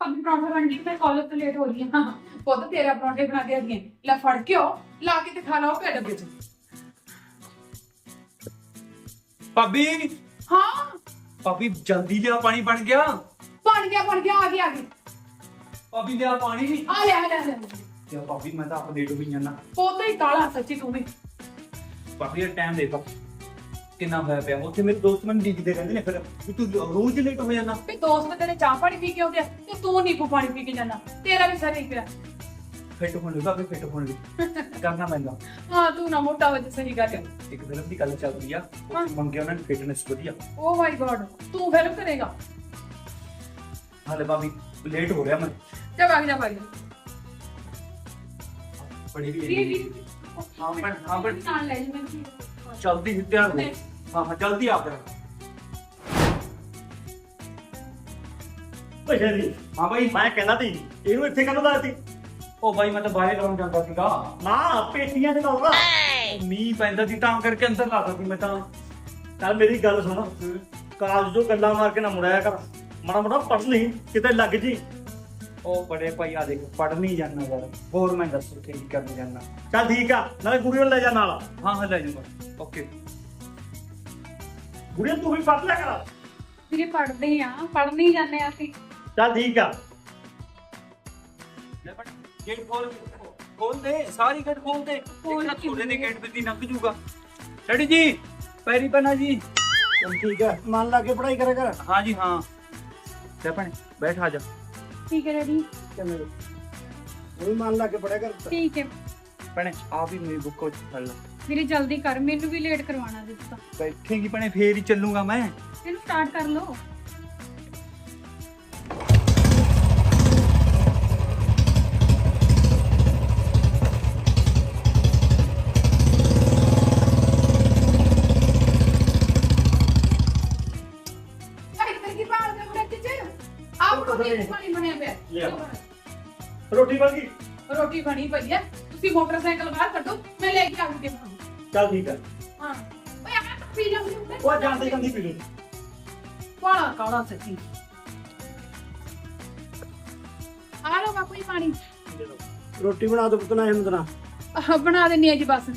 ਭਾਬੀ ਪਰੌਂਠੇ ਬਣ ਮੈਂ ਕਾਲਜ ਤੋਂ ਲੇਟ ਹੋ ਰਹੀ ਹਾਂ। ਪੁੱਤ ਤੇਰਾ ਪਰੌਂਠੇ ਬਣਾ ਕੇ ਆ ਗਏ ਲੈ ਫੜ ਕੇ ਆਓ ਲਾ ਕੇ ਤੇ ਖਾ ਲਾਓ ਪੇ ਡੱਬੇ ਚ ਭਾਬੀ ਹਾਂ? ਭਾਬੀ ਜਲਦੀ ਲਿਆ ਪਾਣੀ ਬਣ ਗਿਆ। ਬਣ ਗਿਆ ਬਣ ਗਿਆ ਆ ਗਿਆ ਆ ਗਿਆ ਭਾਬੀ ਲਿਆ ਪਾਣੀ। ਆ ਲੈ ਆ ਲੈ ਆ ਲੈ ਯਾ ਭਾਬੀ ਮੈਂ ਤਾਂ ਆਪ ਲੇਟ ਹੋਈ ਜਾਣਾ ਪੁੱਤ ਹੀ ਕਾਲਾ ਸੱਚੀ ਤੂੰ ਵੀ। ਭਾਬੀ ਟਾਈਮ ਦੇਖੋ। ਕਿੰਨਾ ਹੋਇਆ ਪਿਆ? ਉੱਥੇ ਮੇਰੇ ਦੋਸਤ ਮੈਨੂੰ ਡੀਕਦੇ ਰਹਿੰਦੇ ਨੇ ਫਿਰ। ਵੀ ਤੂੰ ਰੋਜ਼ ਲੇਟ ਹੋ ਜਾਣਾ ਵੀ ਦੋਸਤ ਤੇਰੇ ਚਾਹ ਪਾਣੀ ਪੀ ਕੇ ਆਉਂਦੇ ਆ ਤੇ ਤੂੰ ਨੀਂਬੂ ਪਾਣੀ ਪੀ ਕੇ ਜਾਣਾ ਤੇਰਾ ਵੀ ਸਰ ਪਿਆ। ਫਿੱਟ ਹੋਣ ਲੱਗਾ ਵੀ ਫਿੱਟ ਹੋਣ ਲਈ ਕਰਨਾ ਪੈਂਦਾ। ਹਾਂ ਤੂੰ ਨਾ ਮੋਟਾ ਹੋ ਜਾ ਸਹੀ ਗੱਲ ਹੈ। ਇੱਕ ਫਿਲਮ ਦੀ ਗੱਲ ਚੱਲ ਰਹੀ ਆ। ਹਾਂ। ਮੰਗਿਆ ਉਹਨਾਂ ਨੇ ਫਿਟਨੈਸ ਵਧੀਆ। ਓ ਮਾਈ ਗॉड ਤੂੰ ਫਿਲਮ ਕਰੇਗਾ। ਹਾਲੇ ਭਾਬੀ ਲੇਟ ਹੋ ਰਿਹਾ ਮੈਂ। ਜਾ ਵਗ ਜਾ ਵਗ ਜਾ ਬੜੀ ਵੀ ਹਾਂ। ਹਾਂ ਨਾਲ ਲੈ ਜੀ ਮੈਨੂੰ ਜਲਦੀ ਤਿਆਰ ਹੋ ਹਾਂ ਹਾਂ ਜਲਦੀ ਆ ਫਿਰ ਓਏ ਸ਼ੇਰੀ। ਹਾਂ ਭਾਈ ਮੈਂ ਕਹਿੰਦਾ ਸੀ ਇਹਨੂੰ ਇੱਥੇ ਕਦੋਂ ਲਾਇਆ ਸੀ ਉਹ ਭਾਈ ਮੈਂ ਤਾਂ ਬਾਹਰ ਲਾਉਣ ਜਾਂਦਾ ਸੀਗਾ। ਨਾ ਪੇਟੀਆਂ ਚ ਲਾਉਂਦਾ ਮੀਂਹ ਪੈਂਦਾ ਸੀ ਤਾਂ ਕਰਕੇ ਅੰਦਰ ਲਾਦਾ ਸੀ ਮੈਂ ਤਾਂ। ਚੱਲ ਮੇਰੀ ਗੱਲ ਸੁਣ। ਕਾਲਜ ਤੋਂ ਗੱਲਾਂ ਮਾਰ ਕੇ ਨਾ ਮੁੜਾਇਆ ਕਰ। ਮਾੜਾ ਮਾੜਾ ਪੜ ਲਈ ਕਿਤੇ ਲੱਗ ਜੀ। ਉਹ ਬੜੇ ਭਾਈ ਆ ਦੇਖ ਪੜ ਨਹੀਂ ਜਾਣਾ ਯਾਰ। ਹੋਰ ਮੈਂ ਦੱਸੋ ਕੀ ਕਰਨ ਜਾਣਾ ਚੱਲ ਠੀਕ ਆ ਨਾਲੇ ਗੁੜੀਆਂ ਨੂੰ ਲੈ ਜਾ ਨਾਲ। ਹਾਂ ਹਾਂ ਲੈ ਜਾਊਂਗਾ। ਓਕੇ ਗੁੜੀਆਂ ਤੂੰ ਵੀ ਪੜ ਲਿਆ ਕਰ। ਵੀਰੇ ਪੜਦੇ ਆ। ਪੜ ਨਹੀਂ ਜਾਂਦੇ ਆ ਅਸੀਂ। ਚੱਲ ਠੀਕ ਆ। ਲੈ ਬਣ ਗੇਟ ਖੋਲ ਖੋਲ ਦੇ ਸਾਰੀ ਗੇਟ ਖੋਲ ਦੇ। ਖੋਲ ਇੱਕ ਨਾ ਕਿਵੇਂ? ਥੋੜੇ ਦੇ ਗੇਟ ਦੀ ਲੰਘ ਜੂਗਾ। ਡੈਡੀ ਜੀ ਪੈਰੀ ਬਣਾ ਜੀ। ਚੱਲ ਠੀਕ ਆ। ਮਨ ਲਾ ਕੇ ਪੜਾਈ ਕਰਿਆ ਕਰ। ਹਾਂ ਜੀ ਹਾਂ। ਲੈ ਭੈਣੇ ਬੈਠ ਆ ਜਾ। ਠੀਕ ਹੈ ਡੈਡੀ ਕਿਵੇਂ ਉਹ ਵੀ ਮਨ ਲਾ ਕੇ ਪੜਿਆ ਕਰ। ਠੀਕ ਹੈ। ਭੈਣੇ ਆ ਵੀ ਮੇਰੀ ਬੁੱਕ ਵਿੱਚ ਫੜ ਲੈ। ਵੀਰੇ ਜਲਦੀ ਕਰ। ਮੈਨੂੰ ਵੀ ਲੇਟ ਕਰਵਾਉਣਾ ਦਿੱਤਾ ਬੈਠੇਗੀ ਭੈਣੇ ਫੇਰ ਹੀ ਚੱਲੂਗਾ ਮੈਂ। ਇਹਨੂੰ ਸਟਾਰਟ ਕਰ ਲਓ। ਬਣਿਆ ਪਿਆ ਲਿਆ। ਰੋਟੀ ਬਣ ਗਈ? ਰੋਟੀ ਬਣੀ ਪਈ ਹੈ ਤੁਸੀਂ ਮੋਟਰਸਾਈਕਲ ਬਾਹਰ ਕੱਢੋ ਮੈਂ ਲੈ ਕੇ ਆਉਂਗੀ ਤੁਹਾਨੂੰ। ਚੱਲ ਠੀਕ ਆ। ਹਾਂ। ਓਏ ਆ ਪੀ ਲੈ ਉਹ ਜਾਂਦੇ ਜਾਂਦੀ ਪੀ ਲਓ। ਕਾਲਾ ਕਾਲਾ ਸੱਚੀ। ਆ ਲੋ ਬਾਪੂ ਜੀ ਪਾਣੀ। ਰੋਟੀ ਬਣਾ ਦੋ ਪੁੱਤਨਾ ਹਿੰਮਤ ਨਾ ਆਹ, ਬਣਾ ਦਿੰਨੀ ਆ ਜੀ ਬਸ।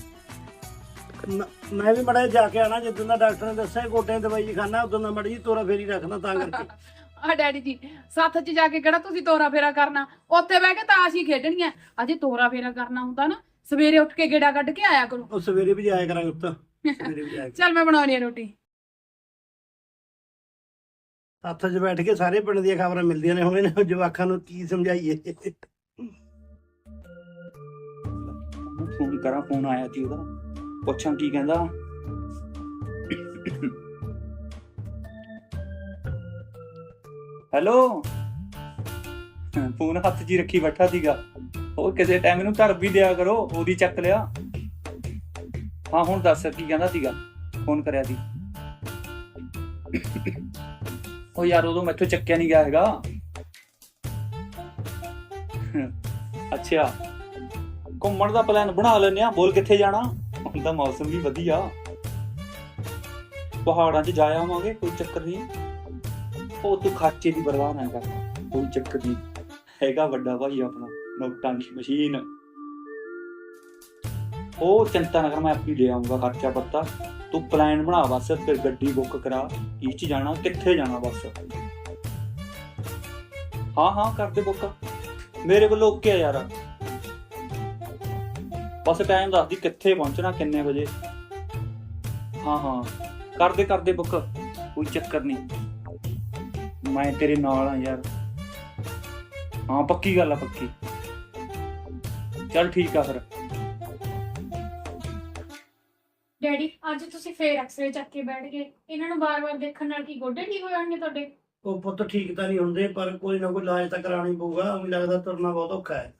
ਮ- ਮੈਂ ਵੀ ਮੜਾ ਜਾ ਕੇ ਆਣਾ ਜਿੱਦਾਂ ਦਾ ਡਾਕਟਰ ਨੇ ਦੱਸਿਆ ਗੋਡਿਆਂ ਦੀ ਦਵਾਈ ਖਾਣਾ ਉਦੋਂ ਦਾ ਮੜੀ ਜੀ ਤੋਰਾ ਫੇਰੀ ਰੱਖਣਾ ਤਾਂ ਕਰਕੇ। ਆ ਡੈਡੀ ਜੀ ਸੱਥ 'ਚ ਜਾ ਕੇ ਕਿਹੜਾ ਤੁਸੀਂ ਤੋਰਾ ਫੇਰਾ ਕਰਨਾ? ਉੱਥੇ ਬਹਿ ਕੇ ਤਾਸ਼ ਹੀ ਖੇਡਣੀ ਆ ਅਜੇ ਤੋਰਾ ਫੇਰਾ ਕਰਨਾ ਹੁੰਦਾ ਨਾ ਸਵੇਰੇ ਉੱਠ ਕੇ ਗੇੜਾ ਕੱਢ ਕੇ ਆਇਆ ਕਰੋ। ਉਹ ਸਵੇਰੇ ਵੀ ਜਾਇਆ ਕਰਾਂਗੇ ਉੱਤ ਸਵੇਰੇ ਵੀ ਜਾਇਆ ਚੱਲ ਮੈਂ ਬਣਾਉਣੀ ਆ ਰੋਟੀ। ਹੱਥ 'ਚ ਬੈਠ ਕੇ ਸਾਰੇ ਪਿੰਡ ਦੀਆਂ ਖਬਰਾਂ ਮਿਲਦੀਆਂ ਨੇ ਹੁਣ ਇਹਨਾਂ ਜਵਾਕਾਂ ਨੂੰ ਕੀ ਸਮਝਾਈਏ? ਫੋਨ ਕਰਾਂ ਫੋਨ ਆਇਆ ਸੀ ਉਹਦਾ। ਪੁੱਛਾਂ ਕੀ ਕਹਿੰਦਾ। ਹੈਲੋ। ਫੋਨ ਹੱਥ 'ਚ ਹੀ ਰੱਖੀ ਬੈਠਾ ਸੀਗਾ। ਉਹ ਕਿਸੇ ਟਾਈਮ ਇਹਨੂੰ ਧਰ ਵੀ ਦਿਆ ਕਰੋ, ਉਹਦੀ ਚੱਕ ਲਿਆ। ਹਾਂ, ਹੁਣ ਦੱਸ ਕੀ ਕਹਿੰਦਾ ਸੀਗਾ, ਫੋਨ ਕਰਿਆ ਸੀ। ਉਹ ਯਾਰ, ਉਦੋਂ ਮੈਥੋਂ ਚੱਕਿਆ ਨਹੀਂ ਗਿਆ ਹੈਗਾ। ਅੱਛਾ, ਘੁੰਮਣ ਦਾ ਪਲਾਨ ਬਣਾ ਲੈਨੇ ਆ ਬੋਲ ਕਿੱਥੇ ਜਾਣਾ? ਹੁਣ ਤਾਂ ਮੌਸਮ ਵੀ ਵਧੀਆ। ਪਹਾੜਾਂ 'ਚ ਜਾ ਆਵਾਂਗੇ, ਕੋਈ ਚੱਕਰ ਨਹੀਂ ਉਹ ਤੂੰ ਖਰਚੇ ਦੀ ਪਰਵਾਹ ਨਾ ਕਰ। ਕੋਈ ਚੱਕਰ ਨਹੀਂ। ਹੈਗਾ ਵੱਡਾ ਭਾਈ ਆਪਣਾ, ਨੋਟਾਂ ਦੀ ਮਸ਼ੀਨ। ਉਹ ਚਿੰਤਾ ਨਾ ਕਰ, ਮੈਂ ਆਪੀ ਲੈ ਆਉਂਗਾ ਖਰਚਾ ਪੱਤਾ। ਤੂੰ ਪਲਾਨ ਬਣਾ ਬਸ, ਫਿਰ ਗੱਡੀ ਬੁੱਕ ਕਰਾ। ਕੀ ਜਾਣਾ, ਕਿੱਥੇ ਜਾਣਾ ਬਸ? ਹਾਂ ਹਾਂ, ਕਰ ਦੇ ਬੁੱਕ। ਮੇਰੇ ਵੱਲੋਂ ਓਕੇ ਆ ਯਾਰ। ਬਸ ਟਾਈਮ ਦੱਸ ਦੀ ਕਿੱਥੇ ਪਹੁੰਚਣਾ, ਕਿੰਨੇ ਵਜੇ। ਹਾਂ ਹਾਂ। ਕਰਦੇ ਕਰਦੇ ਬੁੱਕ। ਕੋਈ ਚੱਕਰ ਨਹੀਂ। ਮੈਂ ਤੇਰੇ ਨਾਲ ਆ ਯਾਰ। ਹਾਂ ਪੱਕੀ ਗੱਲ ਆ ਪੱਕੀ। ਚੱਲ ਠੀਕ ਆ ਫਿਰ। ਡੈਡੀ ਅੱਜ ਤੁਸੀਂ ਫੇਰ ਐਕਸਰੇ ਚੱਕ ਕੇ ਬੈਠ ਗਏ। ਇਹਨਾਂ ਨੂੰ ਬਾਰ-ਬਾਰ ਦੇਖਣ ਨਾਲ ਕੀ ਗੋਡੇ ਠੀਕ ਹੋ ਜਾਣਗੇ ਤੁਹਾਡੇ? ਉਹ ਪੁੱਤ ਠੀਕ ਤਾਂ ਨਹੀਂ ਹੁੰਦੇ ਪਰ ਕੋਈ ਨਾ ਕੋਈ ਇਲਾਜ ਤਾਂ ਕਰਾਉਣੀ ਪਊਗਾ। ਮੈਨੂੰ ਲੱਗਦਾ ਤੁਰਨਾ ਬਹੁਤ ਔਖਾ ਹੈ।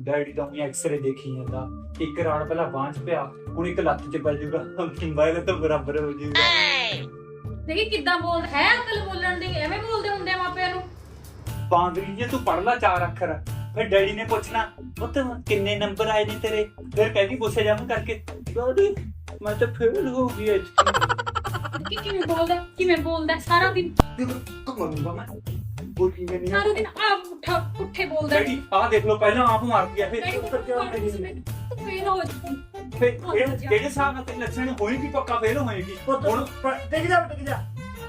ਡੈਡੀ ਤਾਂ ਉਹਨੇ ਐਕਸਰੇ ਦੇਖੀ ਜਾਂਦਾ। ਇੱਕ ਰਾੜ ਪਹਿਲਾਂ ਬਾਂਹ 'ਚ ਪਿਆ ਹੁਣ ਇੱਕ ਲੱਤ 'ਚ ਪੈ ਜਾਊਗਾ। ਕਿੰਬਾਇਲ ਤਾਂ ਬਰਾਬਰ ਹੋ ਜਾਊਗਾ। ਦੇਖੀ ਕਿੱਦਾਂ ਬੋਲ ਹੈ ਅਕਲ ਬੋਲਣ ਦੀ ਐਵੇਂ ਬੋਲਦੇ ਹੁੰਦੇ ਆ ਮਾਪਿਆਂ ਨੂੰ? ਬਾਂਦਰੀ ਜੇ ਤੂੰ ਪੜ ਲਾ ਚਾਰ ਅੱਖਰ ਫਿਰ ਡੈਡੀ ਨੇ ਪੁੱਛਣਾ ਪੁੱਤ ਕਿੰਨੇ ਨੰਬਰ ਆਏ ਨੇ ਤੇਰੇ? ਫਿਰ ਕਹਿੰਦੀ ਪੁੱਛੇ ਜਾਮ ਕਰਕੇ ਡੈਡੀ ਮੈਂ ਤਾਂ ਫੇਲ ਹੋ ਗਈ ਐਤਕੀ ਕਿ ਕਿਵੇਂ ਬੋਲਦਾ ਕਿਵੇਂ ਬੋਲਦਾ ਸਾਰਾ ਦਿਨ? ਤੂੰ ਮੰਨੂਗਾ ਮੈਂ ਬੋਲੀ ਨਹੀਂ ਸਾਰਾ ਦਿਨ ਆ ਪੁੱਠਾ ਪੁੱਠੇ ਬੋਲਦਾ। ਡੈਡੀ ਆਹ ਦੇਖ ਲਓ ਪਹਿਲਾਂ ਆਪ ਮਾਰਦੀ ਆ ਫਿਰ ਫੇਰ ਹੋ ਜੀ ਫਿਰ ਇਹ- ਜਿਹੜੇ ਹਿਸਾਬ ਨਾਲ ਤੇ ਲੱਛਣ ਹੋਏਗੀ ਪੱਕਾ ਫੇਲ ਹੋਏਗੀ? ਪੁੱਤ ਹੁਣ ਟਿਕ ਜਾ ਟਿਕ ਜਾ।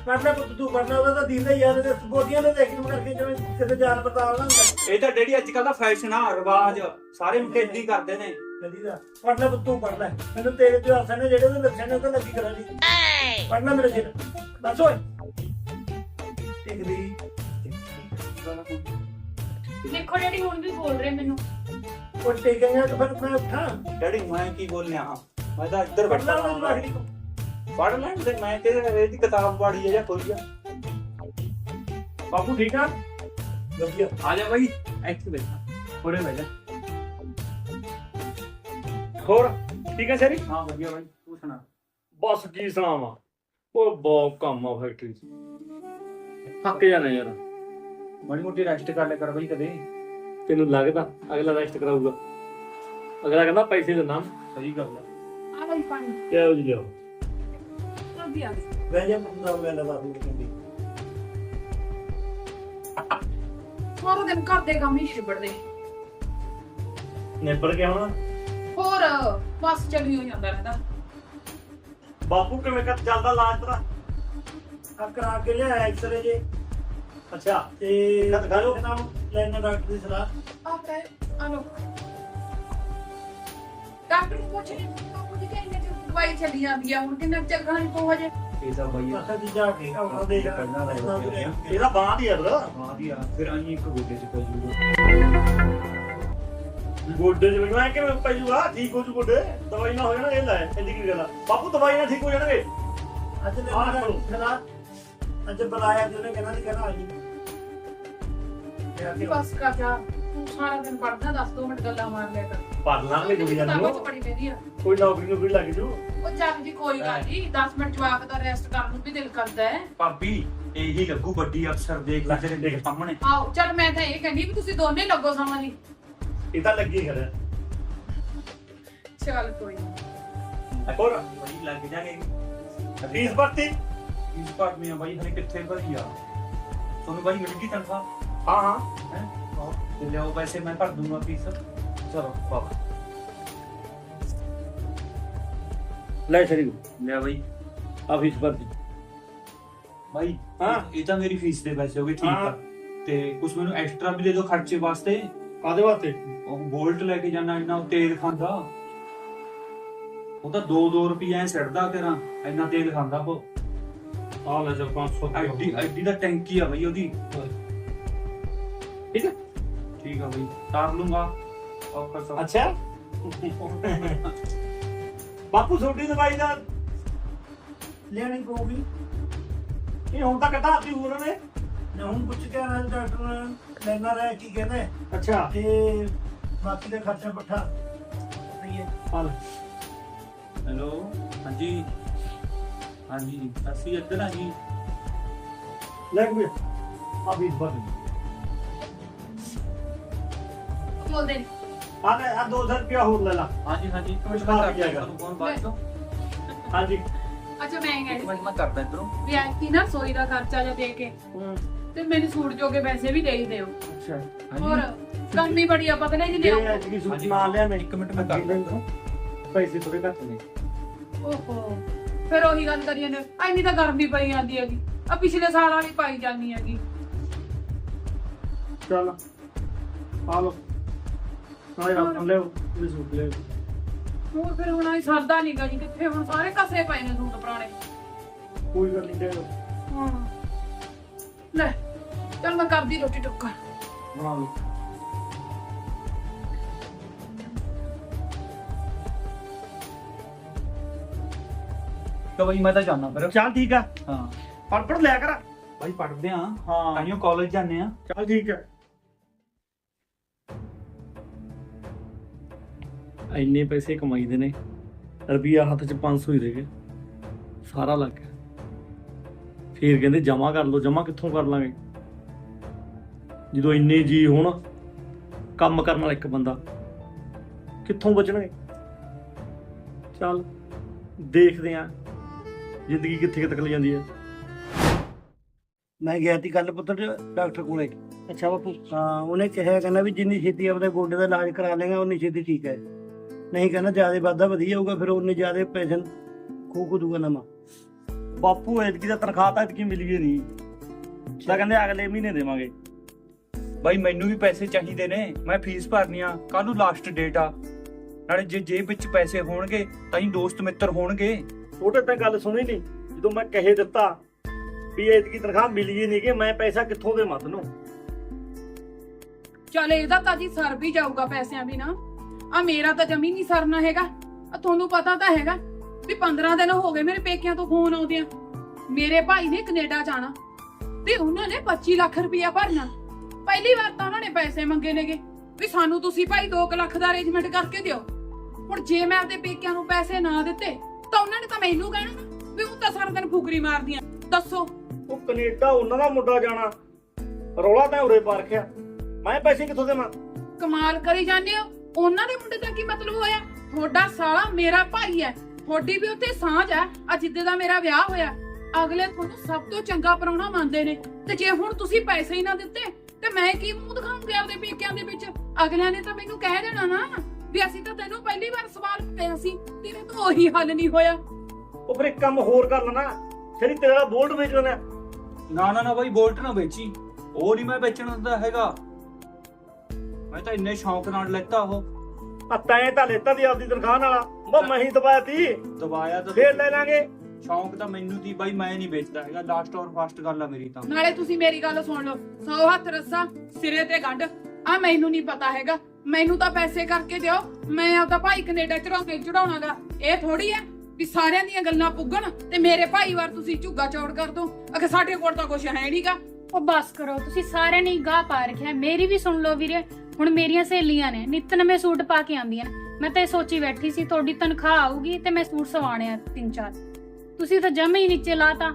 ਪੜਨਾ ਪੁੱਤ ਤੂੰ ਪੜਨਾ ਉਹਦਾ ਤਾਂ ਦਿਨ ਦਾ ਯਾਰ ਤੇ ਗੋਦੀਆਂ ਦੇ ਦੇਖ ਨੂੰ ਕਰਕੇ ਜਿਵੇਂ ਕਿਤੇ ਜਾਨ ਬਤਾਲ ਨਾ ਹੁੰਦਾ। ਇਹ ਤਾਂ ਡੈਡੀ ਅੱਜ ਕੱਲ ਦਾ ਫੈਸ਼ਨ ਆ ਰਿਵਾਜ। ਸਾਰੇ ਹੀ ਕਰਦੇ ਨੇ। ਕਦੀ ਦਾ। ਪੜਨਾ ਪੁੱਤ ਤੂੰ ਪੜਨਾ ਮੈਨੂੰ ਤੇਰੇ ਜੋ ਆਸਾਂ ਨੇ ਜਿਹੜੇ ਉਹਦੇ ਲੱਛਣ ਨੇ ਉਹ ਤਾਂ ਲੱਗੀ ਕਰਾਂਗੀ ਪੜਨਾ ਮੇਰੇ ਸਿਰ ਬਸ ਓਏ। ਟਿਕ ਦੀ ਦੇਖੋ ਡੈਡੀ ਹੁਣ ਵੀ ਬੋਲ ਰਹੇ ਮੈਨੂੰ। ਉਹ ਟਿਕਾਂਗਾ ਤਾਂ ਫਿਰ ਮੈਂ ਉੱਠਾਂ। ਡੈਡੀ ਮੈਂ ਕੀ ਬੋਲਿਆ? ਮੈਂ ਤਾਂ ਇੱਧਰ ਪੜਨਾ ਬੈਠਾ ਉਹਨੂੰ ਜਵਾਖੜੀ ਨੂੰ। ਪੜ ਲੈਣ ਤੇ ਮੈਂ ਤੇ ਇਹਦੀ ਕਿਤਾਬ ਪੜ੍ਹੀ ਆ ਜਾਂ ਖੋਲੀ ਆ? ਬਾਪੂ ਠੀਕ ਆ ਵਧੀਆ। ਆ ਜਾ ਬਾਈ ਇੱਥੇ ਬੈਠਾ। ਕੋਲੇ ਬੈਠ ਜਾ। ਹੋਰ? ਠੀਕ ਹੈ ਸ਼ਰੀ? ਹਾਂ ਵਧੀਆ ਬਾਈ। ਤੂੰ ਸੁਣਾ। ਬਸ ਕੀ ਸੁਣਾਵਾਂ? ਉਹ ਬਹੁਤ ਕੰਮ ਆ ਫੈਕਟਰੀ 'ਚ। ਥੱਕ ਜਾਣਾ ਯਾਰ। ਮਾੜੀ ਮੋਟੀ ਰੈਸਟ ਕਰ ਲਿਆ ਕਰ ਬਾਈ ਕਦੇ। ਤੈਨੂੰ ਲੱਗਦਾ ਅਗਲਾ ਰੈਸਟ ਕਰਾਊਗਾ? ਅਗਲਾ ਕਹਿੰਦਾ ਪੈਸੇ ਦਿੰਦਾ ਸਹੀ ਗੱਲ ਆ। ਆ ਲਈ ਪਾਣੀ। ਕਿਹੋ ਜੀ ਲਿਓ ਜਲਦੀ ਆ ਗਈ। ਬਹਿ ਜਾ ਪੁੱਤ ਮੈਂ ਲਗਾ ਦੂੰਗੀ ਕਹਿੰਦੀ ਸਾਰਾ ਦਿਨ ਘਰ ਦੇ ਕੰਮ ਹੀ ਛਿਬੜਦੇ। ਨਿਬੜ ਕੇ ਹੁਣ। ਹੋਰ ਬਸ ਚੱਲੀ ਹੋ ਜਾਂਦਾ ਰਹਿੰਦਾ। ਬਾਪੂ ਕਿਵੇਂ ਕਰ ਚੱਲਦਾ ਲਾਜ ਤੇਰਾ? ਆ ਕਰਾ ਕੇ ਲਿਆ ਐਕਸਰੇ ਜੇ। ਅੱਛਾ। ਤੇ ਲਓ। ਨਾਮ ਲੈਣਾ ਡਾਕਟਰ ਦੀ ਸਲਾਹ। ਆ ਪੈ ਆ ਲੋ ਡਾਕਟਰ ਨੂੰ ਪੁੱਛ ਲਈ ਬਾਪੂ ਜੀ ਕਹਿੰਦੇ ਤੇ ਦਵਾਈ ਚੱਲੀ ਜਾਂਦੀ ਆ ਹੁਣ ਕਿੰਨਾ ਕੁ ਚਿਰ ਖਾਣੀ ਪਊ ਹਜੇ? ਇਹ ਤਾਂ ਬਾਈ ਪਾਸਾ ਦੀ ਜਾ ਕੇ ਆਉਣਾ ਦੇ ਪਹਿਲਾਂ ਦਾ ਹੋ ਗਿਆ। ਇਹਦਾ ਬਾਂਹ ਦੀ ਯਾਰ ਵਧੀਆ ਫਿਰ ਆਈ ਇੱਕ ਗੋਡੇ ਚ ਪੈ ਜੂਗਾ। ਗੋਡੇ ਚ ਮੈਂ ਕਿਵੇਂ ਪੈ ਜੂਗਾ? ਠੀਕ ਹੋ ਜੂ ਗੋਡੇ? ਦਵਾਈ ਨਾ ਹੋ ਜਾਣਾ ਇਹ ਲੈ ਇੰਦੀ ਕੀ ਗੱਲ ਆ? ਬਾਪੂ ਦਵਾਈ ਨਾਲ ਠੀਕ ਹੋ ਜਾਣਗੇ। ਅੱਜ ਆਹ ਲੈਣਾ ਕਰੋ। ਖਲਾ ਅੱਜ ਬੁਲਾਇਆ ਤੇ ਉਹਨੇ ਕਹਿੰਦਾ ਨਹੀਂ ਕਹਿੰਦਾ ਆ ਜੀ। ਤੇ ਆ ਕੇ ਬਸ ਕਰ ਜਾ। ਤੂੰ ਸਾਰਾ ਦਿਨ ਪੜਦਾ 10 ਮਿੰਟ ਗੱਲਾਂ ਮਾਰ ਲਿਆ ਕਰ। ਪੜ ਲਾਂਗੇ ਦੁਨੀਆ ਕਿਤਾਬਾਂ ਚ ਨੂੰ ਪੜੀ ਰਹਿੰਦੀ ਆ। ਕੋਈ ਨੌਕਰੀ ਨੂੰ ਲੱਗ ਜੂ। ਉਹ ਚੱਲ ਜੀ ਕੋਈ ਗੱਲ ਨਹੀਂ। 10 ਮਿੰਟ ਜਵਾਕ ਦਾ ਰੈਸਟ ਕਰਨ ਨੂੰ ਵੀ ਦਿਲ ਕਰਦਾ ਹੈ। ਭਾਬੀ ਇਹੀ ਲੱਗੂ ਵੱਡੀ ਅਫਸਰ ਦੇਖ ਲੈ ਤੇਰੇ ਦੇਖ ਸਾਹਮਣੇ। ਆਓ ਚੱਲ ਮੈਂ ਤਾਂ ਇਹ ਕਹਿੰਦੀ ਵੀ ਤੁਸੀਂ ਦੋਨੇ ਲੱਗੋ ਸਮਾਂ ਦੀ ਇਹ ਤਾਂ ਲੱਗੀ ਖੜਾ। ਚੱਲ ਕੋਈ ਨੀ। ਹੋਰ? ਬਾਈ ਲੱਗ ਜਾਗੇ। ਫੀਸ ਭਰਤੀ? ਫੀਸ ਭਰਨੀ ਆ ਬਾਈ ਹਲੇ ਕਿੱਥੇ ਭਰੀ ਆ? ਤੁਹਾਨੂੰ ਬਾਈ ਮਿਲ ਗਈ ਤਨਖਾਹ? ਹਾਂ ਹਾਂ। ਹੈ ਤੇ ਲਿਆਓ ਪੈਸੇ ਮੈਂ ਭਰ ਦੂੰਗਾ ਫੀਸ ਚਲੋ ਬਾਬਾ ਲੈ ਸ਼ਰੀ ਲਿਆ ਬਾਈ। ਆ ਫੀਸ ਭਰਤੀ ਬਾਈ ਹਾਂ। ਇਹ- ਤਾਂ ਮੇਰੀ ਫੀਸ ਦੇ ਪੈਸੇ ਹੋ ਗਏ ਠੀਕ ਹਾਂ। ਆ ਤੇ ਕੁਝ ਮੈਨੂੰ ਐਕਸਟਰਾ ਵੀ ਦੇ ਦਿਓ ਖਰਚੇ ਵਾਸਤੇ। ਕਾਦੇ ਵਾਸਤੇ? ਉਹ ਬੋਲਟ ਲੈ ਕੇ ਜਾਣਾ ਇੰਨਾ ਉਹ ਤੇਲ ਖਾਂਦਾ। ਉਹ ਤਾਂ 2-2 ਰੁਪਏ ਐ ਸਿੱਟਦਾ ਤੇਰਾ ਇੰਨਾ ਤੇਲ ਖਾਂਦਾ ਉਹ। ਆ ਲੈ ਚਲ 500 ਐਡੀ ਐਡੀ ਦਾ ਟੈਂਕੀ ਆ ਬਈ ਉਹਦੀ। ਠੀਕ ਹੈ? ਠੀਕ ਆ ਬਈ ਤਾਰ ਲੂੰਗਾ। ਔਖਾ ਸਭ ਅੱਛਾ। ਬਾਪੂ ਛੋਟੀ ਦਵਾਈ ਦਾ ਲੈਣੀ ਪਊਗੀ। ਇਹ ਹੁਣ ਤੱਕ ਘਟਾਤੀ ਉਹਨਾਂ। ਨੇ ਨਾ ਹੁਣ ਪੁੱਛ ਕੇ ਆਣਾ ਡਾਕਟਰ ਨੇ ਲੈਣਾ ਰਹਿ ਕੀ ਕਹਿੰਦਾ। ਅੱਛਾ। ਤੇ ਬਾਕੀ ਦਾ ਖਰਚਾ ਪੱਠਾ ਨਹੀਂ ਹੈ। ਆ ਲੈ ਹੈਲੋ ਹਾਂਜੀ। ਹਾਂਜੀ ਅਸੀਂ ਇੱਧਰ ਆ ਜੀ। ਲੈ ਕੇ ਆ ਫੀਸ ਭਰਤੀ ਬੋਲਦੇ ਨੀ। ਆ ਲੈ ਆ 200 ਰੁਪਇਆ ਹੋਰ ਲੈ ਲਾ। ਹਾਂਜੀ ਹਾਂਜੀ ਇੱਕ ਮਿੰਟ ਬਾਅਦ ਮੈਂ ਕਰਦਾ ਆਏਗਾ। ਤੁਹਾਨੂੰ ਫੋਨ ਬਾਅਦ ਚੋਂ। ਹਾਂਜੀ। ਅੱਛਾ ਮੈਂ ਇੱਕ ਕਹਿੰਦੀ ਮਿੰਟ ਮੈਂ ਕਰਦਾ ਇਧਰੋਂ। ਵੀ ਐਤੀ ਨਾ ਸੋਈ ਦਾ ਖਰਚਾ ਜਾਂ ਦੇ ਕੇ ਤੇ ਮੈਨੂੰ ਸੂਟ ਜੋਗੇ ਪੈਸੇ ਵੀ ਦੇ ਹੀ ਦਿਓ। ਅੱਛਾ। ਹੋਰ ਗਰਮੀ ਬੜੀ ਆ ਪਤਾ ਨਹੀਂ ਜੀ ਇਹ ਲਿਆਓ ਅੱਜ ਕੀ ਸੂਟ ਹਾਂਜੀ। ਨਾਲ ਲਿਆ ਮੈਂ ਇੱਕ ਮਿੰਟ ਮੈਂ ਕਰਦਾ ਪੈਸੇ ਥੋੜੇ ਘੱਟ ਨੇ। ਓਹੋ। ਫਿਰ ਉਹੀ ਗੱਲ ਕਰੀ ਜਾਂਦੇ ਐਨੀ ਤਾਂ ਗਰਮੀ ਪਈ ਜਾਂਦੀ ਹੈਗੀ। ਆ ਪਿਛਲੇ ਸਾਲ ਵਾਲੀ ਪਾਈ ਜਾਂਦੀ ਹੈਗੀ। ਚੱਲ। ਆ ਲੋ ਨਾਲੇ ਆਪ ਲੈ ਇਹ ਸੂਟ ਲੈ ਹੋਰ ਫਿਰ ਹੁਣ ਆਈ ਸਰਦਾ ਨਹੀਂ ਗਾ ਜੀ ਕਿੱਥੇ ਹੁਣ ਸਾਰੇ ਕਸਰੇ ਪਏ ਨੇ ਸੂਟ ਪੁਰਾਣੇ। ਕੋਈ ਗੱਲ ਨਹੀਂ ਦੇ ਹਾਂ। ਲੈ ਚੱਲ ਮੈਂ ਕਰਦੀ ਰੋਟੀ ਟੁੱਕਾ ਬਣਾ ਲਓ। ਤਾਂ ਬਈ ਮੈਂ ਤਾਂ ਜਾਣਾ ਫਿਰ। ਚੱਲ ਠੀਕ ਆ। ਹਾਂ। ਪੜ ਪੜ ਲਿਆ ਕਰ। ਬਾਈ ਪੜ੍ਹਦੇ ਆ। ਹਾਂ। ਤਾਈਓ ਕਾਲਜ ਜਾਂਦੇ ਆ। ਚੱਲ ਠੀਕ ਹੈ ਇੰਨੇ ਪੈਸੇ ਕਮਾਈਦੇ ਨੇ ਰੁਪਿਆ ਹੱਥ 'ਚ 500 ਹੀ ਰਹਿ ਗਏ ਸਾਰਾ ਲੱਗ ਗਿਆ। ਫੇਰ ਕਹਿੰਦੇ ਜਮਾ ਕਰ ਲਓ ਜਮਾ ਕਿੱਥੋਂ ਕਰ ਲਾਂਗੇ? ਜਦੋਂ ਇੰਨੇ ਜੀ ਹੋਣ ਕੰਮ ਕਰਨ ਵਾਲਾ ਇੱਕ ਬੰਦਾ ਕਿੱਥੋਂ ਬਚਣਗੇ? ਚੱਲ ਦੇਖਦੇ ਆਂ ਜ਼ਿੰਦਗੀ ਕਿੱਥੇ ਕੁ ਤੱਕ ਲੈ ਜਾਂਦੀ ਹੈ। ਮੈਂ ਗਿਆ ਸੀ ਕੱਲ ਪੁੱਤਰ ਡਾਕਟਰ ਕੋਲੇ। ਅੱਛਾ ਬਾਪੂ। ਹਾਂ ਉਹਨੇ ਕਿਹਾ ਕਹਿੰਦਾ ਵੀ ਜਿੰਨੀ ਛੇਤੀ ਆਪਣੇ ਗੋਡੇ ਦਾ ਇਲਾਜ ਕਰਾ ਲੇਗਾ ਉਨੀ ਛੇਤੀ ਠੀਕ ਹੈ। ਨਹੀਂ ਕਹਿੰਦਾ ਜ਼ਿਆਦਾ ਵਾਧਾ ਵਧੀਆ ਹੋਊਗਾ ਫਿਰ ਉਨੇ ਜ਼ਿਆਦਾ ਪੈਸੇ ਖੂ ਖੂ ਦੂਗਾ ਨਵਾਂ। ਬਾਪੂ ਐਤਕੀ ਦਾ ਤਨਖਾਹ ਤਾਂ ਐਤਕੀ ਮਿਲੀ ਹੀ ਨਹੀਂ। ਤਾਂ ਕਹਿੰਦੇ ਅਗਲੇ ਮਹੀਨੇ ਦੇਵਾਂਗੇ। ਬਾਈ ਮੈਨੂੰ ਵੀ ਪੈਸੇ ਚਾਹੀਦੇ ਨੇ ਮੈਂ ਫੀਸ ਭਰਨੀ ਆ ਕੱਲ ਨੂੰ ਲਾਸਟ ਡੇਟ ਆ। ਨਾਲੇ ਜੇ ਜੇਬ ਵਿੱਚ ਪੈਸੇ ਹੋਣਗੇ ਤਾਂ ਹੀ ਦੋਸਤ ਮਿੱਤਰ ਹੋਣਗੇ। ਛੋਟੇ ਤਾਂ ਗੱਲ ਸੁਣੀ ਨਹੀਂ ਜਦੋਂ ਮੈਂ ਕਹੇ ਦਿੱਤਾ ਵੀ ਐਤਕੀ ਤਨਖਾਹ ਮਿਲੀ ਹੀ ਨਹੀਂ ਕਿ ਮੈਂ ਪੈਸਾ ਕਿੱਥੋਂ ਦੇ ਮਤ ਨੂੰ ਚੱਲ ਇਹਦਾ ਤਾਂ ਜੀ ਸਰ ਵੀ ਜਾਊਗਾ ਪੈਸਿਆਂ ਵੀ ਨਾ ਆ ਮੇਰਾ ਤਾਂ ਜਮੀ ਨਹੀਂ ਸਰਨਾ ਹੈਗਾ। ਆ ਤੁਹਾਨੂੰ ਪਤਾ ਤਾਂ ਹੈਗਾ ਵੀ 15 ਦਿਨ ਹੋ ਗਏ ਮੇਰੇ ਪੇਕਿਆਂ ਤੋਂ ਫੋਨ ਆਉਂਦੇ ਆ ਮੇਰੇ ਭਾਈ ਨੇ ਕੈਨੇਡਾ ਜਾਣਾ ਤੇ ਉਹਨਾਂ ਨੇ 25 ਲੱਖ ਰੁਪਇਆ ਭਰਨਾ। ਪਹਿਲੀ ਵਾਰ ਤਾਂ ਉਹਨਾਂ ਨੇ ਪੈਸੇ ਮੰਗੇ ਨੇਗੇ ਵੀ ਸਾਨੂੰ ਤੁਸੀਂ ਭਾਈ 2 ਲੱਖ ਦਾ ਅਰੇਂਜਮੈਂਟ ਕਰਕੇ ਦਿਓ। ਹੁਣ ਜੇ ਮੈਂ ਆਪਦੇ ਪੇਕਿਆਂ ਨੂੰ ਪੈਸੇ ਨਾ ਦਿੱਤੇ ਤਾਂ ਉਹਨਾਂ ਨੇ ਤਾਂ ਮੈਨੂੰ ਕਹਿਣਾ ਨਾ ਵੀ ਉਹ ਤਾਂ ਸਾਰਾ ਦਿਨ ਫੁਕਰੀ ਮਾਰਦੀਆਂ। ਦੱਸੋ। ਉਹ ਕੈਨੇਡਾ ਉਹਨਾਂ ਦਾ ਮੁੰਡਾ ਜਾਣਾ। ਰੌਲਾ ਤਾਂ ਉਰੇ ਪਾ ਰੱਖਿਆ। ਮੈਂ ਪੈਸੇ ਕਿੱਥੋਂ ਦੇਵਾਂ? ਕਮਾਲ ਕਰੀ ਜਾਂਦੇ ਹੋ। ਉਹਨਾਂ ਦੇ ਮੁੰਡੇ ਦਾ ਕੀ ਮਤਲਬ ਹੋਇਆ? ਤੁਹਾਡਾ ਸਾਲਾ ਮੇਰਾ ਭਾਈ ਹੈ। ਤੁਹਾਡੀ ਵੀ ਉੱਥੇ ਸਾਂਝ ਹੈ। ਆ ਜਿੱਦੇ ਦਾ ਮੇਰਾ ਵਿਆਹ ਹੋਇਆ। ਅਗਲੇ ਤੁਹਾਨੂੰ ਸਭ ਤੋਂ ਚੰਗਾ ਪਰੌਣਾ ਮੰਨਦੇ ਨੇ। ਤੇ ਜੇ ਹੁਣ ਤੁਸੀਂ ਪੈਸੇ ਹੀ ਨਾ ਦਿੱਤੇ ਤੇ ਮੈਂ ਕੀ ਮੂੰਹ ਦਿਖਾਉਂਗੀ ਆਪਦੇ ਪੇਕਿਆਂ ਦੇ ਵਿੱਚ? ਅਗਲਿਆਂ ਨੇ ਤਾਂ ਮੈਨੂੰ ਕਹਿ ਦੇਣਾ ਨਾ ਵੀ ਅਸੀਂ ਤਾਂ ਤੈਨੂੰ ਪਹਿਲੀ ਵਾਰ ਸਵਾਲ ਕੀਤਾ ਸੀ। ਤੇਰੇ ਤੋਂ ਉਹੀ ਹੱਲ ਨਹੀਂ ਹੋਇਆ। ਉਹ ਫਿਰ ਇੱਕ ਕੰਮ ਹੋਰ ਕਰ ਲੈਣਾ। ਜਿਹੜੀ ਤੇਰਾ ਬੋਲਟ ਵੇਚ ਲੈਣਾ ਨਾ ਨਾ ਨਾ ਬਾਈ ਬੋਲਟ ਨਾ ਵੇਚੀ। ਉਹ ਨਹੀਂ ਮੈਂ ਵੇਚਣ ਦਿੰਦਾ ਹੈਗਾ। ਮੈਂ ਤਾਂ ਇੰਨੇ ਸ਼ੌਂਕ ਨਾਲ ਲੈਤਾ ਉਹ। ਆ ਤੈਂ ਤਾਂ ਲੈਤਾ ਦੀ ਆਪਦੀ ਤਨਖਾਹ ਨਾਲ। ਮੈਂ ਮੈਂ ਹੀ ਦਬਾਇਆ ਤੀ। ਦਵਾਇਆ ਤਾਂ ਫੇਰ ਲੈ ਲਾਂਗੇ। ਸ਼ੌਂਕ ਤਾਂ ਮੈਨੂੰ ਦੀ ਬਾਈ ਮੈਂ ਨਹੀਂ ਵੇਚਦਾ ਹੈਗਾ। ਲਾਸਟ ਔਰ ਫਸਟ ਗੱਲ ਆ ਮੇਰੀ ਤਾਂ। ਨਾਲੇ ਤੁਸੀਂ ਮੇਰੀ ਗੱਲ ਸੁਣ ਲਓ। ਸੌ ਹੱਥ ਰੱਸਾ ਸਿਰੇ ਤੇ ਗੰਢ। ਆ ਮੈਨੂੰ ਨਹੀਂ ਪਤਾ ਹੈਗਾ। ਮੈਨੂੰ ਤਾਂ ਪੈਸੇ ਕਰਕੇ ਦਿਓ। ਮੈਂ ਆਪਦਾ ਭਾਈ ਕੈਨੇਡਾ ਚੜਾਉਂਦੇ ਚੜਾਉਣਾਗਾ ਇਹ ਥੋੜੀ ਹੈ ਵੀ ਸਾਰਿਆਂ ਦੀਆਂ ਗੱਲਾਂ ਪੁੱਗਣ ਤੇ ਮੇਰੇ ਭਾਈ ਵਾਰ ਤੁਸੀਂ ਝੁੱਗਾ ਚੌੜ ਕਰ ਦੋ। ਅਗੇ ਸਾਡੇ ਕੋਲ ਤਾਂ ਕੁਝ ਹੈ ਨਹੀਂਗਾ ਉਹ ਬਸ ਕਰੋ। ਤੁਸੀਂ ਸਾਰਿਆਂ ਨੇ ਗਾਹ ਪਾ ਰੱਖਿਆ। ਮੇਰੀ ਵੀ ਸੁਣ ਲਓ ਵੀਰੇ। ਹੁਣ ਮੇਰੀਆਂ ਸਹੇਲੀਆਂ ਨੇ ਨਿੱਤ ਨਵੇਂ ਸੂਟ ਪਾ ਕੇ ਆਉਂਦੀਆਂ ਨੇ। ਮੈਂ ਤਾਂ ਇਹ ਸੋਚੀ ਬੈਠੀ ਸੀ ਤੁਹਾਡੀ ਤਨਖਾਹ ਆਊਗੀ ਤੇ ਮੈਂ ਸੂਟ ਸਵਾਣੇ ਆ ਤਿੰਨ ਚਾਰ। ਤੁਸੀਂ ਤਾਂ ਜਮੇ ਹੀ ਨੀਚੇ ਲਾਤਾ।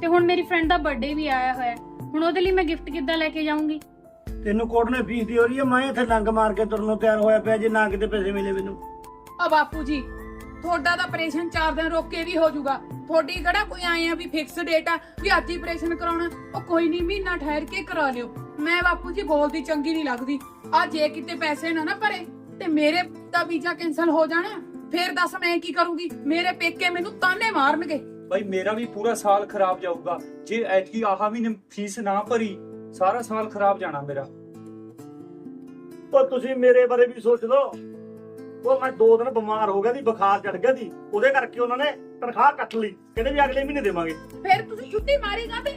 ਤੇ ਹੁਣ ਮੇਰੀ ਫਰੈਂਡ ਦਾ ਬਰਥਡੇ ਵੀ ਆਇਆ ਹੋਇਆ ਹੈ। ਹੁਣ ਉਹਦੇ ਲਈ ਮੈਂ ਗਿਫਟ ਕਿੱਦਾਂ ਲੈ ਕੇ ਜਾਊਂਗੀ? ਤੈਨੂੰ ਕੋਟ ਨੇ ਫੀਸ ਦੀ ਹੋ ਰਹੀ ਹੈ ਮੈਂ ਇੱਥੇ ਲੰਗ ਮਾਰ ਕੇ ਤੁਰਨ ਨੂੰ ਤਿਆਰ ਹੋਇਆ ਪਿਆ ਜੇ ਨਾ ਕਿਤੇ ਪੈਸੇ ਮਿਲੇ ਮੈਨੂੰ। ਆ ਬਾਪੂ ਜੀ ਤੁਹਾਡਾ ਤਾਂ ਆਪਰੇਸ਼ਨ 4 ਦਿਨ ਰੋਕ ਕੇ ਵੀ ਹੋ ਜਾਊਗਾ। ਤੁਹਾਡੀ ਕਿਹੜਾ ਕੋਈ ਆਏ ਆ ਵੀ ਫਿਕਸ ਡੇਟ ਆ ਵੀ ਅੱਜ ਹੀ ਆਪਰੇਸ਼ਨ ਕਰਾਉਣਾ ਉਹ ਕੋਈ ਨਹੀਂ ਮਹੀਨਾ ਠਹਿਰ ਕੇ ਕਰਾ ਲਿਓ। ਮੈਂ ਬਾਪੂ ਜੀ ਬੋਲਦੀ ਚੰਗੀ ਨਹੀਂ ਲੱਗਦੀ। ਆ ਜੇ ਕਿਤੇ ਪੈਸੇ ਨਾ ਨਾ ਭਰੇ ਤੇ ਮੇਰੇ ਦਾ ਵੀਜ਼ਾ ਕੈਨਸਲ ਹੋ ਜਾਣਾ ਫੇਰ ਦੱਸ ਮੈਂ ਕੀ ਕਰੂੰਗੀ? ਮੇਰੇ ਪੇਕੇ ਮੈਨੂੰ ਤਾਨੇ ਮਾਰਨਗੇ। ਬਾਈ ਮੇਰਾ ਵੀ ਪੂਰਾ ਸਾਲ ਖਰਾਬ ਜਾਊਗਾ। ਜੇ ਐਤਕੀ ਆਹ ਵੀ ਨੇ ਫੀਸ ਨਾ ਭਰੀ ਸਾਰਾ ਸਾਲ ਖਰਾਬ ਜਾਣਾ ਮੇਰਾ। ਉਹ ਤੁਸੀਂ ਮੇਰੇ ਬਾਰੇ ਵੀ ਸੋਚ ਲਓ। ਉਹ ਮੈਂ ਦੋ ਦਿਨ ਬਿਮਾਰ ਹੋ ਗਿਆ ਦੀ ਬੁਖਾਰ ਚੜ ਗਿਆ ਦੀ ਉਹਦੇ ਕਰਕੇ ਉਹਨਾਂ ਨੇ ਤਨਖਾਹ ਕੱਟ ਲਈ। ਕਹਿੰਦੇ ਵੀ ਅਗਲੇ ਮਹੀਨੇ ਦੇਵਾਂਗੇ। ਫੇਰ ਤੁਸੀਂ ਛੁੱਟੀ ਮਾਰੀ ਤੇ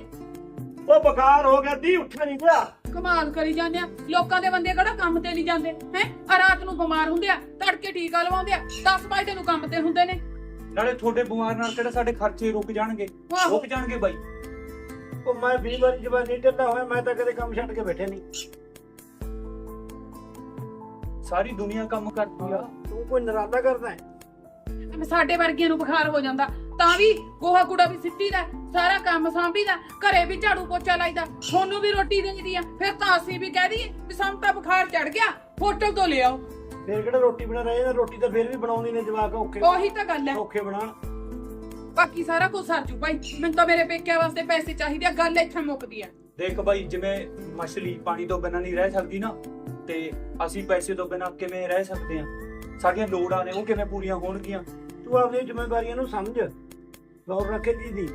ਉਹ ਬੁਖਾਰ ਹੋ ਗਿਆ ਦੀ ਉੱਠਿਆ ਨਹੀਂ ਗਿਆ। ਕਮਾਲ ਕਰੀ ਜਾਂਦੇ ਆ। ਲੋਕਾਂ ਦੇ ਬੰਦੇ ਕਿਹੜਾ ਕੰਮ ਤੇ ਨਹੀਂ ਜਾਂਦੇ? ਹੈ? ਆ ਰਾਤ ਨੂੰ ਬਿਮਾਰ ਹੁੰਦੇ ਆ ਤੜਕੇ ਟੀਕਾ ਲਵਾਉਂਦੇ ਆ 10 ਵਜੇ ਨੂੰ ਕੰਮ ਤੇ ਹੁੰਦੇ ਨੇ। ਨਾਲੇ ਤੁਹਾਡੇ ਬਿਮਾਰ ਨਾਲ ਕਿਹੜਾ ਸਾਡੇ ਖਰਚੇ ਰੁਕ ਜਾਣਗੇ? ਆਹੋ। ਰੁਕ ਜਾਣਗੇ ਬਾਈ। ਉਹ ਮੈਂ 20 ਵਾਰੀ ਜਵਾਨੀ ਢਿੱਲਾ ਹੋਇਆ ਮੈਂ ਤਾਂ ਕਦੇ ਕੰਮ ਛੱਡ ਕੇ ਬੈਠੇ ਨਹੀਂ। ਸਾਰੀ ਦੁਨੀਆ ਕੰਮ ਕਰਦੀ ਆ। ਤੂੰ ਕੋਈ ਨਰਾਦਾ ਕਰਦਾ ਹੈ? ਸਾਡੇ ਵਰਗੀਆਂ ਨੂੰ ਬੁਖਾਰ ਹੋ ਜਾਂਦਾ ਤਾਂ ਵੀ ਗੋਹਾ ਕੂੜਾ ਵੀ ਸਿੱਟੀ ਦਾ ਸਾਰਾ ਕੰਮ ਸਾਂਭੀਦਾ ਘਰੇ ਵੀ ਝਾੜੂ ਪੋਚਾ ਲਾਈਦਾ ਤੁਹਾਨੂੰ ਵੀ ਰੋਟੀ ਦੇਈਦੀ ਆ ਫਿਰ ਤਾਂ ਅਸੀਂ ਵੀ ਕਹਿ ਦਈਏ ਵੀ ਸਾਨੂੰ ਤਾਂ ਬੁਖਾਰ ਚੜ ਗਿਆ ਹੋਟਲ ਤੋਂ ਲਿਆਓ। ਫੇਰ ਕਿਹੜਾ ਰੋਟੀ ਬਣਾ ਰਹੇ ਨੇ ਰੋਟੀ ਤਾਂ ਫੇਰ ਵੀ ਬਣਾਉਂਦੀ ਨੇ ਜਵਾਕ ਔਖੇ। ਉਹੀ ਤਾਂ ਗੱਲ ਹੈ। ਔਖੇ ਬਣਾਣ ਬਾਕੀ ਸਾਰਾ ਕੁਝ ਸਰ ਜੂ ਭਾਈ। ਮੈਨੂੰ ਤਾਂ ਮੇਰੇ ਪੇਕਿਆਂ ਵਾਸਤੇ ਪੈਸੇ ਚਾਹੀਦੇ ਆ ਗੱਲ ਇੱਥੇ ਮੁੱਕਦੀ ਆ। ਦੇਖ ਬਾਈ ਜਿਵੇਂ ਮਛਲੀ ਪਾਣੀ ਤੋਂ ਬਿਨਾਂ ਨਹੀਂ ਰਹਿ ਸਕਦੀ ਨਾ ਤੇ ਅਸੀਂ ਪੈਸੇ ਤੋਂ ਬਿਨਾਂ ਕਿਵੇਂ ਰਹਿ ਸਕਦੇ ਆ? ਸਾਡੀਆਂ ਲੋੜਾਂ ਨੇ ਉਹ ਕਿਵੇਂ ਪੂਰੀਆਂ ਹੋਣਗੀਆਂ? ਤੂੰ ਆਪਣੀਆਂ ਜ਼ਿੰਮੇਵਾਰੀਆਂ ਨੂੰ ਸਮਝ। ਗੌਰ ਰੱਖੇ ਦੀਦੀ।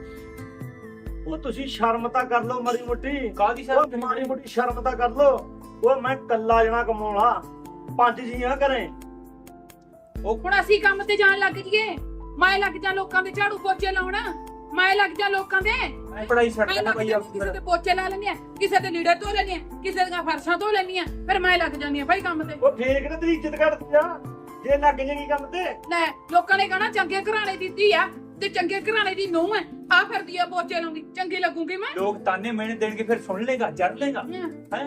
ਉਹ ਤੁਸੀਂ ਸ਼ਰਮ ਤਾਂ ਕਰ ਲਓ ਮਾੜੀ ਮੋਟੀ। ਕਾਦੀ ਉਹ ਮਾੜੀ ਮੋਟੀ ਸ਼ਰਮ ਤਾਂ ਕਰ ਲਓ। ਉਹ ਮੈਂ ਕੱਲਾ ਜਣਾ ਕਮਾਉਣਾ ਪੰਜ ਜੀਆਂ ਕਰੇ ਹੁਣ ਅਸੀਂ ਕੰਮ ਤੇ ਜਾਣ ਲੱਗ ਜੀਏ ਮੈਂ ਲੱਗ ਜਾ ਲੋਕਾਂ ਦੇ ਝਾੜੂ ਪੋਚੇ ਲਾਉਣਾ। ਮੈਂ ਲੱਗ ਜਾ ਲੋਕਾਂ ਦੇ। ਪੜਾਈ ਛੱਡ ਮੈਂ ਦੇਣਾ ਲੱਗ ਬਾਈ ਕਿਸੇ ਦੇ ਪੋਚੇ ਲਾ ਲੈਣੀ ਆ ਕਿਸੇ ਦੇ ਲੀੜੇ ਧੋ ਲੈਣੀ ਆ ਕਿਸੇ ਦੀਆਂ ਫਰਸ਼ਾਂ ਧੋ ਲੈਣੀ ਆ ਫਿਰ ਮੈਂ ਲੱਗ ਜਾਂਦੀ ਆ ਭਾਈ ਕੰਮ ਤੇ। ਉਹ ਫੇਰ ਕਿਤੇ ਤੇਰੀ ਇੱਜ਼ਤ ਘਟਦੀ ਆ? ਜੇ ਲੱਗ ਜਾਏਗੀ ਕੰਮ ਤੇ। ਲੈ ਲੋਕਾਂ ਨੇ ਕਹਣਾ ਚੰਗੇ ਘਰਾਣੇ ਦੀ ਧੀ ਆ ਤੇ ਚੰਗੇ ਘਰਾਣੇ ਦੀ ਨੂੰਹ ਐ। ਆ ਫਿਰਦੀ ਆ ਪੋਚੇ ਲਾਉਂਦੀ ਚੰਗੀ ਲੱਗੂਗੀ ਮੈਂ। ਲੋਕ ਤਾਨੇ ਮੈਨੇ ਦੇਣਗੇ ਫਿਰ ਸੁਣ ਲੇਗਾ ਜੜ ਲੇਗਾ। ਹੈ।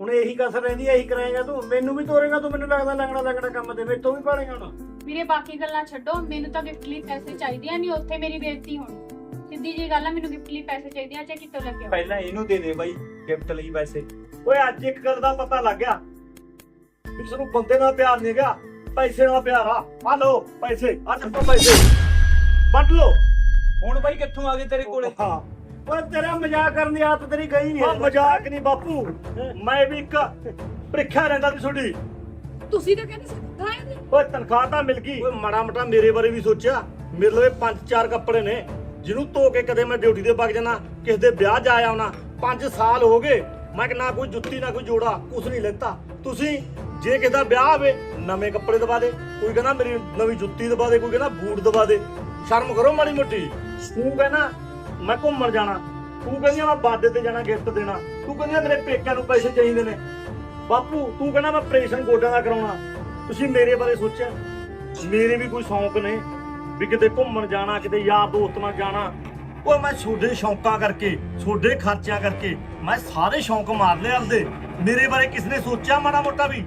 ਹੁਣ ਇਹੀ ਕਸਰ ਰਹਿੰਦੀ ਹੈ ਇਹੀ ਕਰਾਏਗਾ ਤੂੰ। ਮੈਨੂੰ ਵੀ ਤੋਰੇਗਾ ਤੂੰ ਮੈਨੂੰ ਲੱਗਦਾ ਲੰਗੜਾ ਲੰਗੜਾ ਕੰਮ ਤੇ ਮੇਰੇ ਤੋਂ ਵੀ ਪਾੜੇਗਾ ਹੁਣ। ਵੀਰੇ ਬਾਕੀ ਗੱਲਾਂ ਛੱਡੋ। ਮੈਨੂੰ ਤਾਂ ਗਿਫਟ ਲਈ ਪੈਸੇ ਚਾਹੀਦੇ ਆ ਨਹੀਂ ਉੱਥੇ ਮੇਰੀ ਬੇਇੱਜ਼ਤੀ ਹੋਣੀ। ਸਿੱਧੀ ਜੀ ਗੱਲ ਆ ਮੈਨੂੰ ਗਿਫਟ ਲਈ ਪੈਸੇ ਚਾਹੀਦੇ ਆ ਚਾਹੇ ਕਿਤੋਂ ਲੱਗੇ ਹੋਣ। ਪਹਿਲਾਂ ਇਹਨੂੰ ਦੇ ਦੇ ਬਾਈ ਗਿਫਟ ਲਈ ਪੈਸੇ। ਓਏ ਅੱਜ ਇੱਕ ਗੱਲ ਦਾ ਪਤਾ ਲੱਗ ਗਿਆ। ਵੀ ਸਾਨੂੰ ਬੰਦੇ ਨਾਲ ਪਿਆਰ ਨਹੀਂ ਗਿਆ ਪੈਸੇ ਨਾਲ ਪਿਆਰ ਆ ਆ ਲਓ ਪੈਸੇ ਆ ਚੱਕੋ ਪੈਸੇ। ਵੱਢ ਲਓ। ਹੁਣ ਬਾਈ ਕਿੱਥੋਂ ਆ ਗਏ ਤੇਰੇ ਕੋਲੇ? ਹਾਂ। ਓਏ ਤੇਰਾ ਮਜ਼ਾਕ ਕਰਨ ਦੀ ਆਦਤ ਤੇਰੀ ਗਈ ਨਹੀਂ ਆ ਮਜ਼ਾਕ ਨਹੀਂ ਬਾਪੂ। ਮੈਂ ਵੀ ਇੱਕ ਪ੍ਰੀਖਿਆ ਰਹਿੰਦਾ ਸੀ ਤੁਹਾਡੀ। ਤੁਸੀਂ ਤਾਂ ਕਹਿੰਦੇ ਸੀ ਖਾਏ ਨੇ ਓਏ ਤਨਖਾਹ ਤਾਂ ਮਿਲ ਗਈ। ਓਏ ਮਾੜਾ ਮੋਟਾ ਮੇਰੇ ਬਾਰੇ ਵੀ ਸੋਚਿਆ। ਮੇਰੇ ਲਵੇ ਪੰਜ ਚਾਰ ਕੱਪੜੇ ਨੇ। ਜਿਹਨੂੰ ਧੋ ਕੇ ਕਦੇ ਮੈਂ ਡਿਊਟੀ ਤੇ ਵਗ ਜਾਣਾ ਕਿਸੇ ਦੇ ਵਿਆਹ ਜਾ ਆਉਣਾ 5 ਸਾਲ ਹੋ ਗਏ। ਮੈਂ ਕਿ ਨਾ ਕੋਈ ਜੁੱਤੀ ਨਾ ਕੋਈ ਜੋੜਾ ਕੁਛ ਨਹੀਂ ਲੈਤਾ। ਤੁਸੀਂ ਜੇ ਕਿਸੇ ਦਾ ਵਿਆਹ ਹੋਵੇ ਨਵੇਂ ਕੱਪੜੇ ਦਵਾ ਦੇ, ਕੋਈ ਕਹਿੰਦਾ ਮੇਰੀ ਨਵੀਂ ਜੁੱਤੀ ਦਵਾ ਦੇ, ਕੋਈ ਕਹਿੰਦਾ ਬੂਟ ਦਵਾ ਦੇ। ਸ਼ਰਮ ਕਰੋ ਮਾੜੀ ਮੋਟੀ। ਤੂੰ ਕਹਿੰਦਾ, ਮੈਂ ਘੁੰਮਣ ਜਾਣਾ। ਤੂੰ ਕਹਿੰਦੀ ਮੈਂ ਬਾਡੇ ਤੇ ਜਾਣਾ, ਗਿਫਟ ਦੇਣਾ। ਤੂੰ ਕਹਿੰਦੀ ਆ ਪੇਕਿਆਂ ਨੂੰ ਪੈਸੇ ਚਾਹੀਦੇ ਨੇ। ਬਾਪੂ, ਤੂੰ ਕਹਿੰਦਾ ਮੈਂ ਆਪਰੇਸ਼ਨ ਗੋਡਿਆਂ ਦਾ ਕਰਾਉਣਾ। ਤੁਸੀਂ ਮੇਰੇ ਬਾਰੇ ਸੋਚਿਆ? ਮੇਰੇ ਵੀ ਕੋਈ ਸ਼ੌਂਕ ਨੇ ਵੀ ਕਿਤੇ ਘੁੰਮਣ ਜਾਣਾ, ਕਿਤੇ ਯਾਰ ਦੋਸਤ ਨਾਲ ਜਾਣਾ। ਉਹ ਮੈਂ ਛੋਡੇ ਸ਼ੌਂਕਾਂ ਕਰਕੇ ਛੋਡੇ ਖਰਚਿਆਂ ਕਰਕੇ, ਮੈਂ ਸਾਰੇ ਸ਼ੌਂਕ ਮਾਰ ਲਏ ਆਪਦੇ। ਮੇਰੇ ਬਾਰੇ ਕਿਸ ਨੇ ਸੋਚਿਆ ਮਾੜਾ ਮੋਟਾ ਵੀ?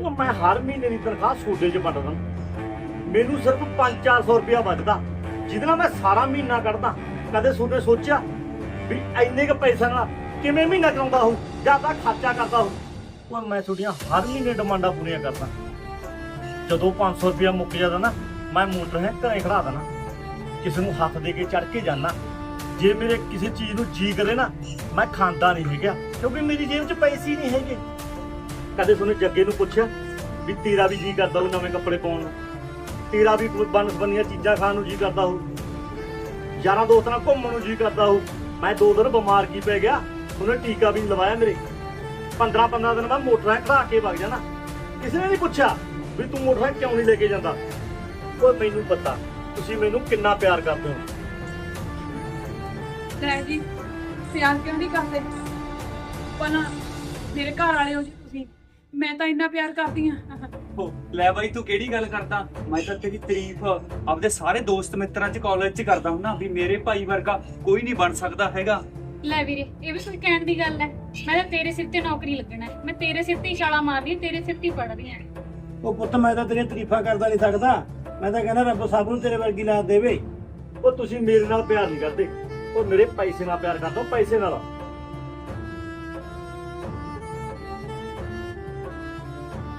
ਉਹ ਮੈਂ ਹਰ ਮਹੀਨੇ ਦੀ ਤਨਖਾਹ ਛੋਡੇ 'ਚ ਵੰਡਦਾ। ਮੈਨੂੰ ਸਿਰਫ 5-400 ਰੁਪਇਆ ਬਚਦਾ ਜਿਹਦੇ ਨਾਲ ਮੈਂ ਸਾਰਾ ਮਹੀਨਾ ਕੱਢਦਾ। ਕਦੇ ਛੋਡੇ ਸੋਚਿਆ ਵੀ ਇੰਨੇ ਕ ਪੈਸੇ ਨਾਲ ਕਿਵੇਂ ਮਹੀਨਾ ਚਲਾਉਂਦਾ ਹੋਊ ਜਾਂ ਤਾਂ ਖਰਚਾ ਕਰਦਾ ਹੋਊ ਉਹ ਮੈਂ ਤੁਹਾਡੀਆਂ ਹਰ ਮਹੀਨੇ ਡਿਮਾਂਡਾਂ ਪੂਰੀਆਂ ਕਰਦਾ। ਜਦੋਂ 500 ਰੁਪਇਆ ਮੁੱਕ ਜਾਂਦਾ ਨਾ, ਮੈਂ ਮੋਟਰ ਹੈ ਘਰੇ ਖੜਾ ਦੇਣਾ। ਕਿਸੇ ਨੂੰ ਹੱਥ ਦੇ ਕੇ ਚੜ ਕੇ ਜਾਣਾ। ਜੇ ਮੇਰੇ ਕਿਸੇ ਚੀਜ਼ ਨੂੰ ਜੀ ਕਰੇ ਨਾ, ਮੈਂ ਖਾਂਦਾ ਨਹੀਂ ਹੈਗਾ, ਕਿਉਂਕਿ ਮੇਰੀ ਜੇਬ 'ਚ ਪੈਸੇ ਹੀ ਨਹੀਂ ਹੈਗੇ। ਕਦੇ ਤੁਹਾਨੂੰ ਜੱਗੇ ਨੂੰ ਪੁੱਛਿਆ ਵੀ ਤੇਰਾ ਵੀ ਜੀ ਕਰਦਾ ਉਹ ਨਵੇਂ ਕੱਪੜੇ ਪਾਉਣ ਨੂੰ? ਤੇਰਾ ਵੀ ਕੋਈ ਬਨਸ ਚੀਜ਼ਾਂ ਖਾਣ ਨੂੰ ਜੀ ਕਰਦਾ ਹੋ ਯਾਰਾਂ ਦੋਸਤਾਂ ਨਾਲ ਘੁੰਮਣ ਨੂੰ ਜੀ ਕਰਦਾ ਹੋ ਮੈਂ ਦੋ ਦਿਨ ਬਿਮਾਰ ਕੀ ਪੈ ਗਿਆ, ਉਹਨੇ ਟੀਕਾ ਵੀ ਲਵਾਇਆ ਮੇਰੇ। 15 15 ਦਿਨ ਬਾਅਦ ਮੋਟਰਾਂ ਖੜਾ ਕੇ ਵਗ ਜਾਣਾ। ਕਿਸੇ ਨੇ ਨਹੀਂ ਪੁੱਛਿਆ ਵੀ ਤੂੰ ਮੋਟਰਾਂ ਕਿਉਂ ਨਹੀਂ ਲੈ ਕੇ ਜਾਂਦਾ? ਉਹ ਮੈਨੂੰ ਪਤਾ। ਤੁਸੀਂ ਮੈਨੂੰ ਕਿੰਨਾ ਪਿਆਰ ਕਰਦੇ ਹੋ। ਲੈ ਪਿਆਰ ਕਿਉਂ ਨਹੀਂ ਕਰਦੇ? ਪਹਿਲਾਂ ਮੇਰੇ ਘਰ ਵਾਲੇ ਹੋ ਜੀ ਮੈਂ ਤਾਂ ਇੰਨਾ ਪਿਆਰ ਕਰਦੀ ਆ ਓ, ਲੈ ਬਾਈ ਤੂੰ ਕਿਹੜੀ ਗੱਲ ਕਰਦਾ? ਮੈਂ ਤਾਂ ਤੇਰੀ ਤਾਰੀਫ ਆਪਦੇ ਸਾਰੇ ਦੋਸਤ ਮਿੱਤਰਾਂ 'ਚ ਕਾਲਜ 'ਚ ਕਰਦਾ ਹੁੰਨਾ ਵੀ ਮੇਰੇ ਭਾਈ ਵਰਗਾ ਕੋਈ ਨਹੀਂ ਬਣ ਸਕਦਾ ਹੈਗਾ। ਲੈ ਵੀਰੇ ਇਹ ਵੀ ਕੋਈ ਕਹਿਣ ਦੀ ਗੱਲ ਹੈ। ਮੈਂ ਤਾਂ ਤੇਰੇ ਸਿਰ ਤੇ ਨੌਕਰੀ ਲੱਗਣਾ ਹੈ। ਮੈਂ ਤੇਰੇ ਸਿਰ ਤੇ ਹੀ ਛਾਲਾ ਮਾਰਦੀ ਤੇਰੇ ਸਿਰ ਤੇ ਹੀ ਪੜ ਰਹੀ ਹਾਂ। ਉਹ ਪੁੱਤ ਮੈਂ ਤਾਂ ਤੇਰੀਆਂ ਤਾਰੀਫਾਂ ਕਰਦਾ ਨਹੀਂ ਸਕਦਾ। ਮੈਂ ਤਾਂ ਕਹਿੰਦਾ ਰੱਬ ਸਭ ਨੂੰ ਤੇਰੇ ਵਰਗੀ ਲਾਤ ਦੇਵੇ। ਉਹ ਤੁਸੀਂ ਮੇਰੇ ਨਾਲ ਪਿਆਰ ਨਹੀਂ ਕਰਦੇ। ਉਹ ਮੇਰੇ ਪੈਸੇ ਨਾਲ ਪਿਆਰ ਕਰਦੇ ਹੋ ਪੈਸੇ ਨਾਲ।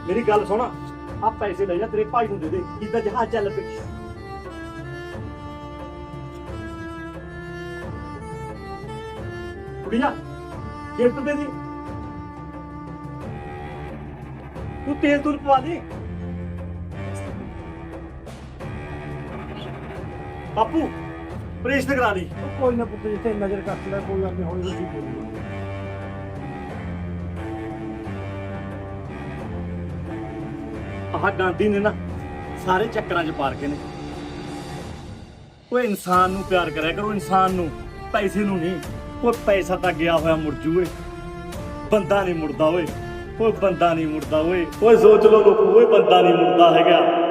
ਮੇਰੀ ਗੱਲ ਸੁਣ। ਆ ਪੈਸੇ ਲੈ ਜਾ, ਤੇਰੇ ਭਾਈ ਨੂੰ ਦੇ ਦੇ। ਕਿੱਦਾਂ ਜਹਾਜ਼ ਚੱਲ ਪਈ ਕੁੜੀਆ, ਗਿਫਟ ਦੇ ਦੀ। ਤੂੰ ਤੇਲ ਤੂਲ ਪਵਾ ਦੇ। ਬਾਪੂ ਪ੍ਰੇਸ਼ਨ ਕਰਾ ਲਈ ਉਹ ਕੋਈ ਨਾ ਪੁੱਤ ਜਿੱਥੇ ਨਜ਼ਰ ਕੱਟ ਲੈ, ਕੋਈ ਗੱਲ ਨਹੀਂ ਹੌਲੀ ਹੌਲੀ ਆਹ ਗਾਂਧੀ ਨੇ ਨਾ ਸਾਰੇ ਚੱਕਰਾਂ 'ਚ ਪਾਰ ਕੇ ਨੇ। ਉਹ ਇਨਸਾਨ ਨੂੰ ਪਿਆਰ ਕਰਿਆ ਕਰੋ, ਇਨਸਾਨ ਨੂੰ। ਪੈਸੇ ਨੂੰ ਨਹੀਂ। ਉਹ ਪੈਸਾ ਤਾਂ ਗਿਆ ਹੋਇਆ ਮੁੜ ਜੂਏ। ਬੰਦਾ ਨਹੀਂ ਮੁੜਦਾ ਓਏ। ਉਹ ਬੰਦਾ ਨਹੀਂ ਮੁੜਦਾ ਓਏ। ਓਏ ਸੋਚ ਲੋ ਲੋਕੋ, ਓਏ ਬੰਦਾ ਨਹੀਂ ਮੁੜਦਾ ਹੈਗਾ।